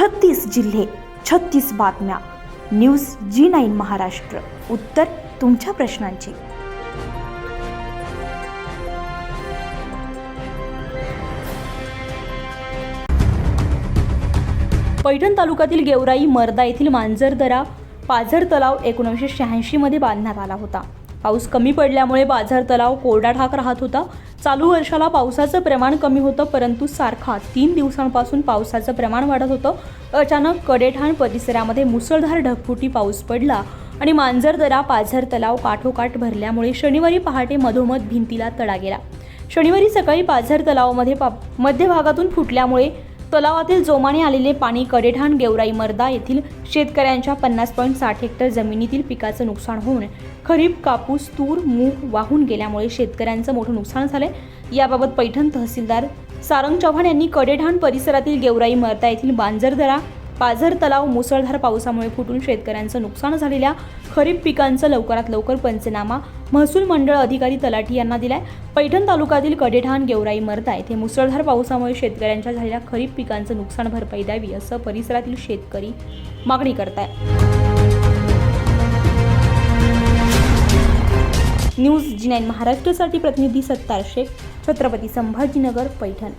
छत्तीस जिल्हे छत्तीस बातम्या. News G nine Maharashtra. उत्तर तुमच्या प्रश्नांची. पैठण तालुक्यातील गेवराई मर्दा येथील मांजरदरा पाझर तलाव एकोणीसशे शहाऐंशीमध्ये बांधण्यात आला होता. पाऊस कमी पडल्यामुळे बाजार तलाव कोरडा ठाक राहत होता. चालू वर्षाला पावसाचं प्रमाण कमी होतं परंतु सारखा तीन दिवसांपासून पावसाचं प्रमाण वाढत होतं. अचानक कडेठाण परिसरामध्ये मुसळधार ढगफुटी पाऊस पडला आणि मांजरदरा पाझर तलाव काठोकाठ भरल्यामुळे शनिवारी पहाटे मधोमध भिंतीला तडा गेला. शनिवारी सकाळी पाझर तलावामध्ये पा मध्यभागातून फुटल्यामुळे तलावातील जोमाने आलेले पाणी कडेठाण गेवराई मर्दा येथील शेतकऱ्यांच्या पन्नास पॉईंट साठ हेक्टर जमिनीतील पिकाचं नुकसान होऊन खरीप कापूस तूर मूग वाहून गेल्यामुळे शेतकऱ्यांचं मोठं नुकसान झालंय. याबाबत पैठण तहसीलदार सारंग चव्हाण यांनी कडेठाण परिसरातील गेवराई मर्दा येथील बांजरदरा पाझर तलाव मुसळधार पावसामुळे फुटून शेतकऱ्यांचं नुकसान झालेल्या खरीप पिकांचं लवकरात लवकर पंचनामा. महसूल मंडळ अधिकारी तलाठी यांना दिलाय. पैठण तालुक्यातील कडेठाण गेवराई मर्दा येथे मुसळधार पावसामुळे शेतकऱ्यांच्या झालेल्या खरीप पिकांचं नुकसान भरपाई द्यावी असं परिसरातील शेतकरी मागणी करताय. न्यूज जी नाईन महाराष्ट्रासाठी प्रतिनिधी सत्तार शेख छत्रपती संभाजीनगर पैठण.